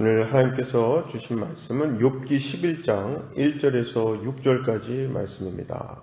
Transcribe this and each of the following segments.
오늘 하나님께서 주신 말씀은 욥기 11장 1절에서 6절까지 말씀입니다.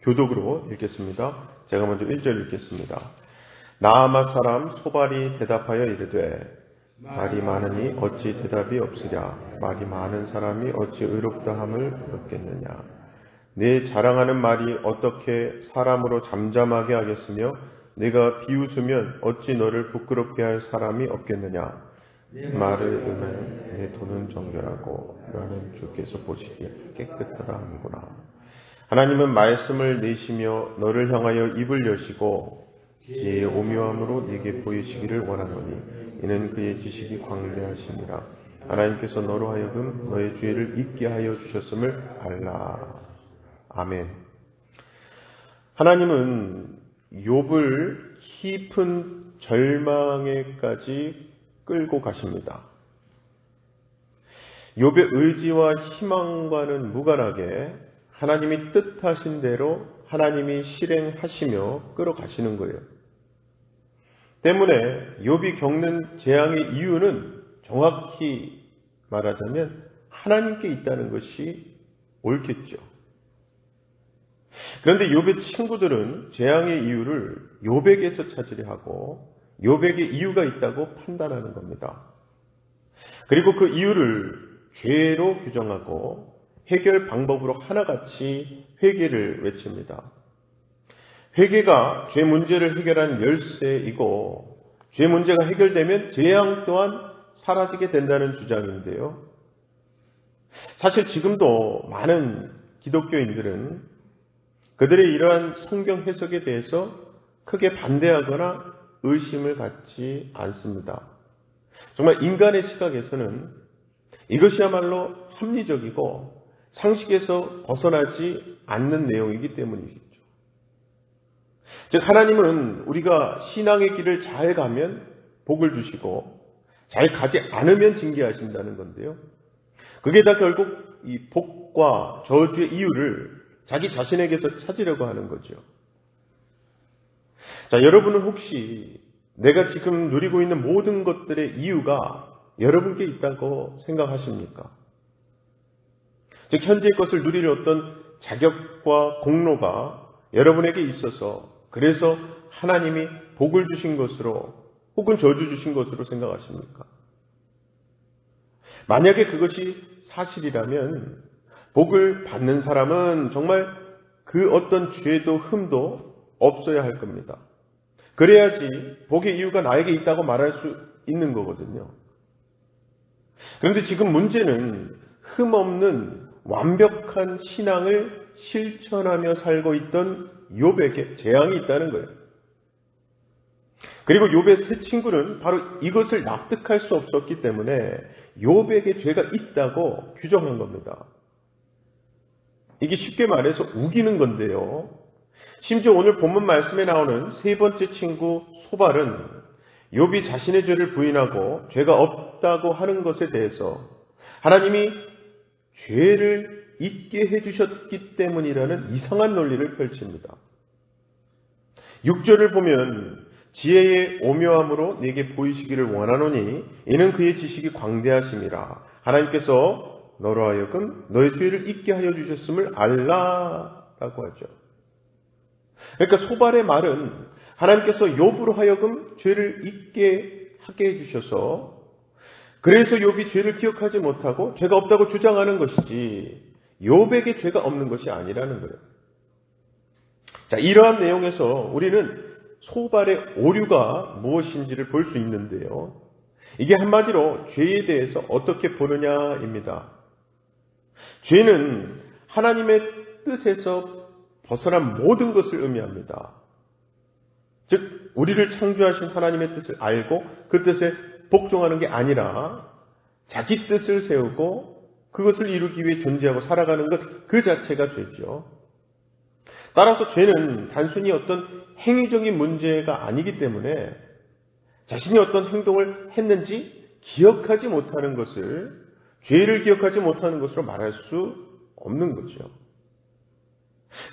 교독으로 읽겠습니다. 제가 먼저 1절 읽겠습니다. 나아마 사람 소발이 대답하여 이르되 말이 많으니 어찌 대답이 없으랴 말이 많은 사람이 어찌 의롭다함을 얻겠느냐 내 자랑하는 말이 어떻게 사람으로 잠잠하게 하겠으며 내가 비웃으면 어찌 너를 부끄럽게 할 사람이 없겠느냐 말을 으면 내 돈은 정결하고 너는 주께서 보시기에 깨끗하다 하는구나. 하나님은 말씀을 내시며 너를 향하여 입을 여시고 지혜의 오묘함으로 네게 보이시기를 원하노니 이는 그의 지식이 광대하심이라. 하나님께서 너로 하여금 너의 죄를 잊게 하여 주셨음을 알라. 아멘. 하나님은 욥을 깊은 절망에까지 끌고 가십니다. 욥의 의지와 희망과는 무관하게 하나님이 뜻하신 대로 하나님이 실행하시며 끌어가시는 거예요. 때문에 욥이 겪는 재앙의 이유는 정확히 말하자면 하나님께 있다는 것이 옳겠죠. 그런데 욥의 친구들은 재앙의 이유를 욥에게서 찾으려 하고 욥에게 이유가 있다고 판단하는 겁니다. 그리고 그 이유를 죄로 규정하고 해결 방법으로 하나같이 회개를 외칩니다. 회개가 죄 문제를 해결하는 열쇠이고 죄 문제가 해결되면 재앙 또한 사라지게 된다는 주장인데요. 사실 지금도 많은 기독교인들은 그들의 이러한 성경 해석에 대해서 크게 반대하거나 의심을 갖지 않습니다. 정말 인간의 시각에서는 이것이야말로 합리적이고 상식에서 벗어나지 않는 내용이기 때문이겠죠. 즉, 하나님은 우리가 신앙의 길을 잘 가면 복을 주시고 잘 가지 않으면 징계하신다는 건데요. 그게 다 결국 이 복과 저주의 이유를 자기 자신에게서 찾으려고 하는 거죠. 자, 여러분은 혹시 내가 지금 누리고 있는 모든 것들의 이유가 여러분께 있다고 생각하십니까? 즉, 현재의 것을 누릴 어떤 자격과 공로가 여러분에게 있어서 그래서 하나님이 복을 주신 것으로 혹은 저주 주신 것으로 생각하십니까? 만약에 그것이 사실이라면 복을 받는 사람은 정말 그 어떤 죄도 흠도 없어야 할 겁니다. 그래야지 복의 이유가 나에게 있다고 말할 수 있는 거거든요. 그런데 지금 문제는 흠없는 완벽한 신앙을 실천하며 살고 있던 욥에게 재앙이 있다는 거예요. 그리고 욥의 세 친구는 바로 이것을 납득할 수 없었기 때문에 욥에게 죄가 있다고 규정한 겁니다. 이게 쉽게 말해서 우기는 건데요. 심지어 오늘 본문 말씀에 나오는 세 번째 친구 소발은 욥이 자신의 죄를 부인하고 죄가 없다고 하는 것에 대해서 하나님이 죄를 잊게 해주셨기 때문이라는 이상한 논리를 펼칩니다. 6절을 보면 지혜의 오묘함으로 내게 보이시기를 원하노니 이는 그의 지식이 광대하심이라 하나님께서 너로 하여금 너의 죄를 잊게 하여 주셨음을 알라라고 하죠. 그러니까 소발의 말은 하나님께서 욥으로 하여금 죄를 잊게 하게 해주셔서 그래서 욥이 죄를 기억하지 못하고 죄가 없다고 주장하는 것이지 욥에게 죄가 없는 것이 아니라는 거예요. 자, 이러한 내용에서 우리는 소발의 오류가 무엇인지를 볼 수 있는데요. 이게 한마디로 죄에 대해서 어떻게 보느냐입니다. 죄는 하나님의 뜻에서 벗어난 모든 것을 의미합니다. 즉, 우리를 창조하신 하나님의 뜻을 알고 그 뜻에 복종하는 게 아니라 자기 뜻을 세우고 그것을 이루기 위해 존재하고 살아가는 것 그 자체가 죄죠. 따라서 죄는 단순히 어떤 행위적인 문제가 아니기 때문에 자신이 어떤 행동을 했는지 기억하지 못하는 것을 죄를 기억하지 못하는 것으로 말할 수 없는 거죠.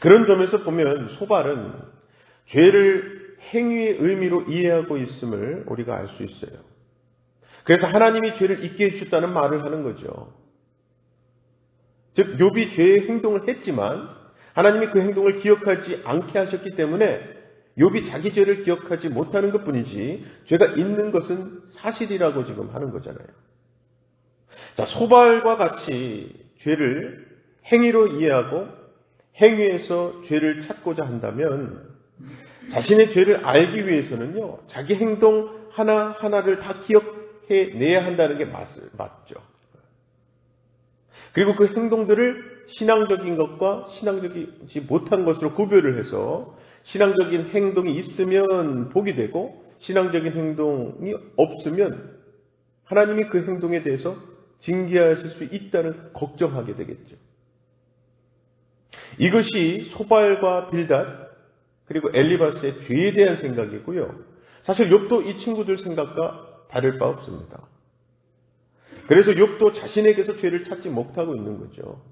그런 점에서 보면 소발은 죄를 행위의 의미로 이해하고 있음을 우리가 알 수 있어요. 그래서 하나님이 죄를 잊게 해주셨다는 말을 하는 거죠. 즉 욥이 죄의 행동을 했지만 하나님이 그 행동을 기억하지 않게 하셨기 때문에 욥이 자기 죄를 기억하지 못하는 것뿐이지 죄가 있는 것은 사실이라고 지금 하는 거잖아요. 자, 소발과 같이 죄를 행위로 이해하고 행위에서 죄를 찾고자 한다면 자신의 죄를 알기 위해서는요, 자기 행동 하나하나를 다 기억해 내야 한다는 게 맞, 맞죠. 그리고 그 행동들을 신앙적인 것과 신앙적이지 못한 것으로 구별을 해서 신앙적인 행동이 있으면 복이 되고 신앙적인 행동이 없으면 하나님이 그 행동에 대해서 징계하실 수 있다는 걱정하게 되겠죠. 이것이 소발과 빌닷 그리고 엘리바스의 죄에 대한 생각이고요. 사실 욥도 이 친구들 생각과 다를 바 없습니다. 그래서 욥도 자신에게서 죄를 찾지 못하고 있는 거죠.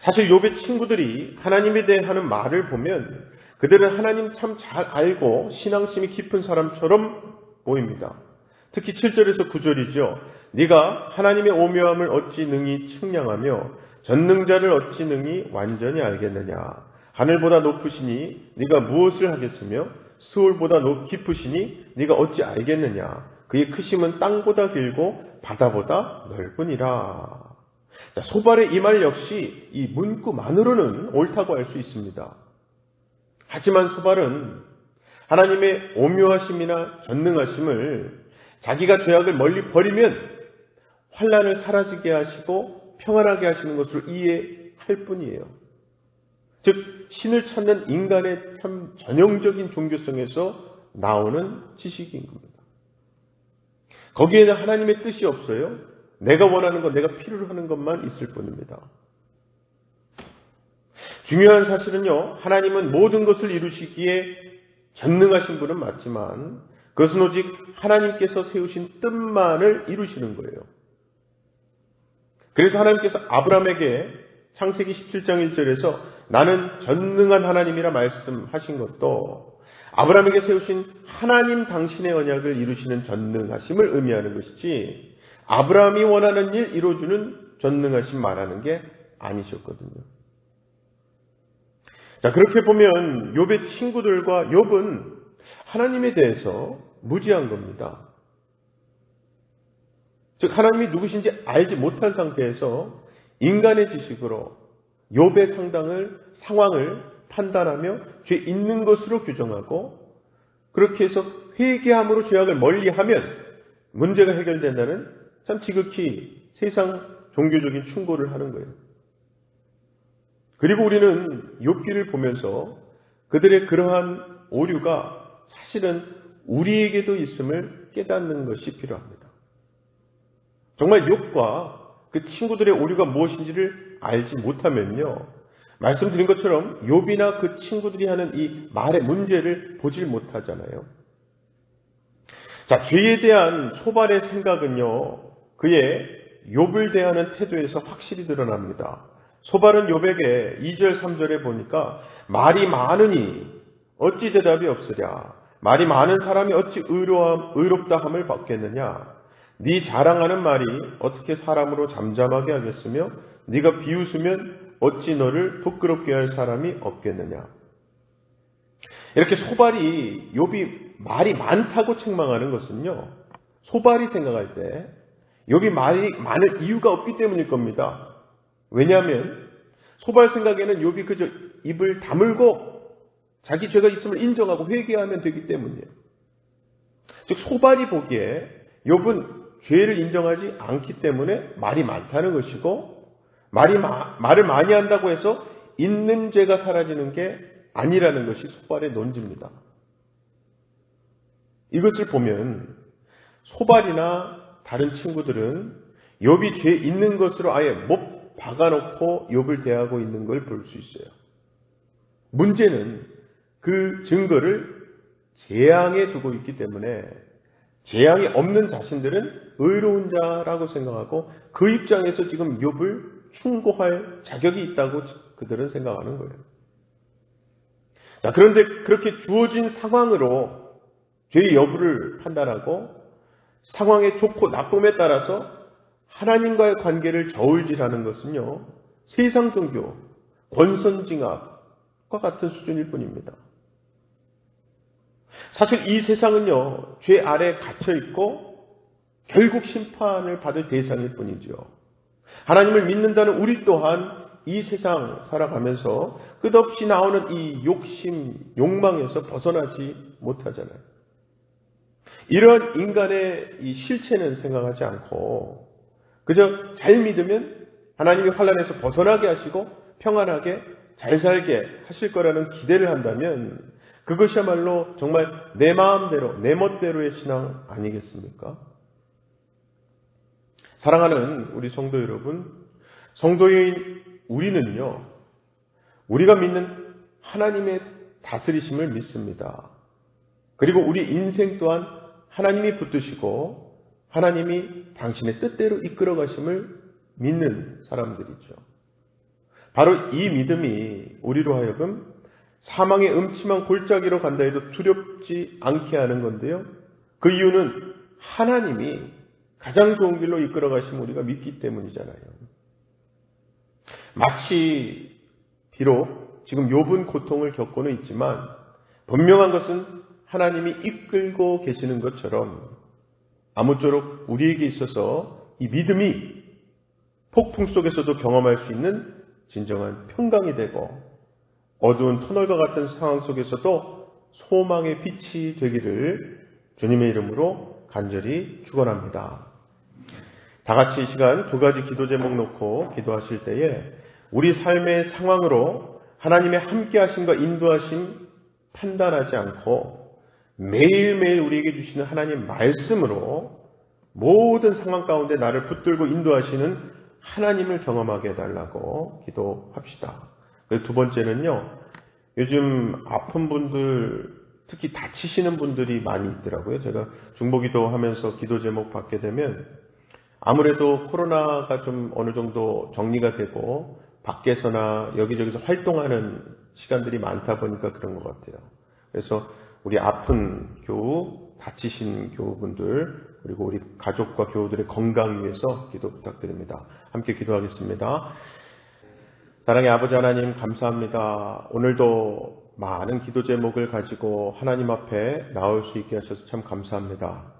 사실 욥의 친구들이 하나님에 대해 하는 말을 보면 그들은 하나님 참 잘 알고 신앙심이 깊은 사람처럼 보입니다. 특히 7절에서 9절이죠. 네가 하나님의 오묘함을 어찌 능히 측량하며 전능자를 어찌 능히 완전히 알겠느냐. 하늘보다 높으시니 네가 무엇을 하겠으며 수울보다 높 깊으시니 네가 어찌 알겠느냐. 그의 크심은 땅보다 길고 바다보다 넓으니라. 자, 소발의 이 말 역시 이 문구만으로는 옳다고 할 수 있습니다. 하지만 소발은 하나님의 오묘하심이나 전능하심을 자기가 죄악을 멀리 버리면 환란을 사라지게 하시고 평안하게 하시는 것으로 이해할 뿐이에요. 즉 신을 찾는 인간의 참 전형적인 종교성에서 나오는 지식인 겁니다. 거기에는 하나님의 뜻이 없어요. 내가 원하는 것, 내가 필요로 하는 것만 있을 뿐입니다. 중요한 사실은요, 하나님은 모든 것을 이루시기에 전능하신 분은 맞지만, 그것은 오직 하나님께서 세우신 뜻만을 이루시는 거예요. 그래서 하나님께서 아브라함에게 창세기 17장 1절에서 나는 전능한 하나님이라 말씀하신 것도 아브라함에게 세우신 하나님 당신의 언약을 이루시는 전능하심을 의미하는 것이지 아브라함이 원하는 일 이루어주는 전능하심 말하는 게 아니셨거든요. 자 그렇게 보면 욥의 친구들과 욥은 하나님에 대해서 무지한 겁니다. 즉 하나님이 누구신지 알지 못한 상태에서 인간의 지식으로 욥의 상당을 상황을 판단하며 죄 있는 것으로 규정하고 그렇게 해서 회개함으로 죄악을 멀리하면 문제가 해결된다는 참 지극히 세상 종교적인 충고를 하는 거예요. 그리고 우리는 욥기를 보면서 그들의 그러한 오류가 사실은 우리에게도 있음을 깨닫는 것이 필요합니다. 정말 욥과 그 친구들의 오류가 무엇인지를 알지 못하면요. 말씀드린 것처럼 욥이나 그 친구들이 하는 이 말의 문제를 보질 못하잖아요. 자, 죄에 대한 소발의 생각은요. 그의 욥을 대하는 태도에서 확실히 드러납니다. 소발은 욥에게 2절 3절에 보니까 말이 많으니 어찌 대답이 없으랴 말이 많은 사람이 어찌 의로함, 의롭다 함을 받겠느냐 네 자랑하는 말이 어떻게 사람으로 잠잠하게 하겠으며 네가 비웃으면 어찌 너를 부끄럽게 할 사람이 없겠느냐 이렇게 소발이 욥이 말이 많다고 책망하는 것은요 소발이 생각할 때 욥이 말이 많을 이유가 없기 때문일 겁니다. 왜냐하면 소발 생각에는 욥이 그저 입을 다물고 자기 죄가 있음을 인정하고 회개하면 되기 때문이에요. 즉 소발이 보기에 욥은 죄를 인정하지 않기 때문에 말이 많다는 것이고 말이 마, 말을 많이 한다고 해서 있는 죄가 사라지는 게 아니라는 것이 소발의 논지입니다. 이것을 보면 소발이나 다른 친구들은 욥이 죄 있는 것으로 아예 못 박아놓고 욥을 대하고 있는 걸 볼 수 있어요. 문제는 그 증거를 재앙에 두고 있기 때문에 재앙이 없는 자신들은 의로운 자라고 생각하고 그 입장에서 지금 욥을 충고할 자격이 있다고 그들은 생각하는 거예요. 자, 그런데 그렇게 주어진 상황으로 죄의 여부를 판단하고 상황의 좋고 나쁨에 따라서 하나님과의 관계를 저울질하는 것은요, 세상 종교, 권선징악과 같은 수준일 뿐입니다. 사실 이 세상은요, 죄 아래 갇혀 있고 결국 심판을 받을 대상일 뿐이죠. 하나님을 믿는다는 우리 또한 이 세상 살아가면서 끝없이 나오는 이 욕심, 욕망에서 벗어나지 못하잖아요. 이런 인간의 이 실체는 생각하지 않고 그저 잘 믿으면 하나님이 환란에서 벗어나게 하시고 평안하게 잘 살게 하실 거라는 기대를 한다면 그것이야말로 정말 내 마음대로 내 멋대로의 신앙 아니겠습니까? 사랑하는 우리 성도 여러분, 성도인 우리는요, 우리가 믿는 하나님의 다스리심을 믿습니다. 그리고 우리 인생 또한 하나님이 붙드시고 하나님이 당신의 뜻대로 이끌어 가심을 믿는 사람들이죠. 바로 이 믿음이 우리로 하여금 사망의 음침한 골짜기로 간다 해도 두렵지 않게 하는 건데요. 그 이유는 하나님이 가장 좋은 길로 이끌어 가심 우리가 믿기 때문이잖아요. 마치 비록 지금 욥은 고통을 겪고는 있지만 분명한 것은 하나님이 이끌고 계시는 것처럼 아무쪼록 우리에게 있어서 이 믿음이 폭풍 속에서도 경험할 수 있는 진정한 평강이 되고 어두운 터널과 같은 상황 속에서도 소망의 빛이 되기를 주님의 이름으로 간절히 축원합니다. 다 같이 이 시간 두 가지 기도 제목 놓고 기도하실 때에 우리 삶의 상황으로 하나님의 함께 하심과 인도하심 판단하지 않고 매일매일 우리에게 주시는 하나님 말씀으로 모든 상황 가운데 나를 붙들고 인도하시는 하나님을 경험하게 해달라고 기도합시다. 두 번째는요, 요즘 아픈 분들, 특히 다치시는 분들이 많이 있더라고요. 제가 중보기도 하면서 기도 제목 받게 되면 아무래도 코로나가 좀 어느 정도 정리가 되고 밖에서나 여기저기서 활동하는 시간들이 많다 보니까 그런 것 같아요. 그래서 우리 아픈 교우, 다치신 교우분들, 그리고 우리 가족과 교우들의 건강 위해서 기도 부탁드립니다. 함께 기도하겠습니다. 사랑의 아버지 하나님 감사합니다. 오늘도 많은 기도 제목을 가지고 하나님 앞에 나올 수 있게 하셔서 참 감사합니다.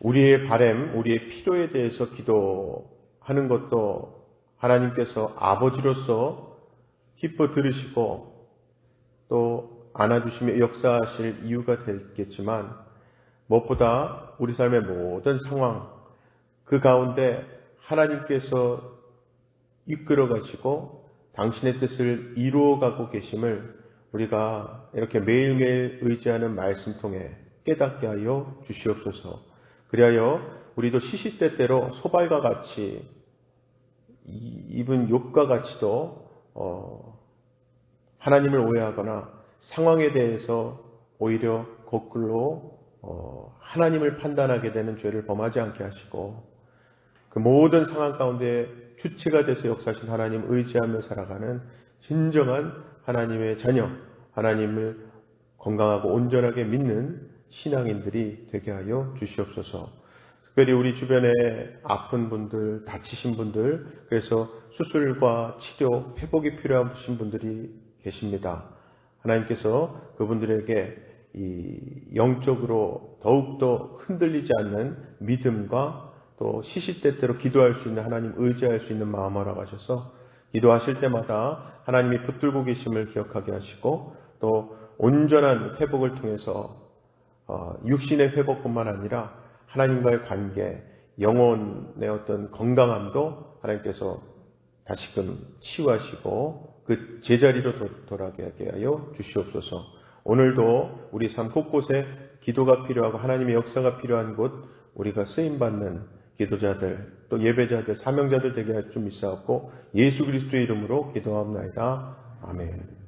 우리의 바램, 우리의 필요에 대해서 기도하는 것도 하나님께서 아버지로서 기뻐 들으시고 또 안아주시며 역사하실 이유가 되겠지만 무엇보다 우리 삶의 모든 상황 그 가운데 하나님께서 이끌어 가시고 당신의 뜻을 이루어가고 계심을 우리가 이렇게 매일매일 의지하는 말씀 통해 깨닫게 하여 주시옵소서. 그리하여 우리도 시시때때로 소발과 같이 입은 욕과 같이도 어, 하나님을 오해하거나 상황에 대해서 오히려 거꾸로 어, 하나님을 판단하게 되는 죄를 범하지 않게 하시고 그 모든 상황 가운데 주체가 돼서 역사하신 하나님 의지하며 살아가는 진정한 하나님의 자녀, 하나님을 건강하고 온전하게 믿는 신앙인들이 되게 하여 주시옵소서. 특별히 우리 주변에 아픈 분들, 다치신 분들, 그래서 수술과 치료, 회복이 필요하신 분들이 계십니다. 하나님께서 그분들에게 이 영적으로 더욱더 흔들리지 않는 믿음과 또 시시때때로 기도할 수 있는 하나님 의지할 수 있는 마음 허락하셔서 기도하실 때마다 하나님이 붙들고 계심을 기억하게 하시고 또 온전한 회복을 통해서 어, 육신의 회복뿐만 아니라 하나님과의 관계, 영혼의 어떤 건강함도 하나님께서 다시금 치유하시고 그 제자리로 돌아가게 하여 주시옵소서. 오늘도 우리 삶 곳곳에 기도가 필요하고 하나님의 역사가 필요한 곳 우리가 쓰임 받는 기도자들 또 예배자들 사명자들 되게 할줄 믿사옵고 예수 그리스도의 이름으로 기도합니다. 아멘.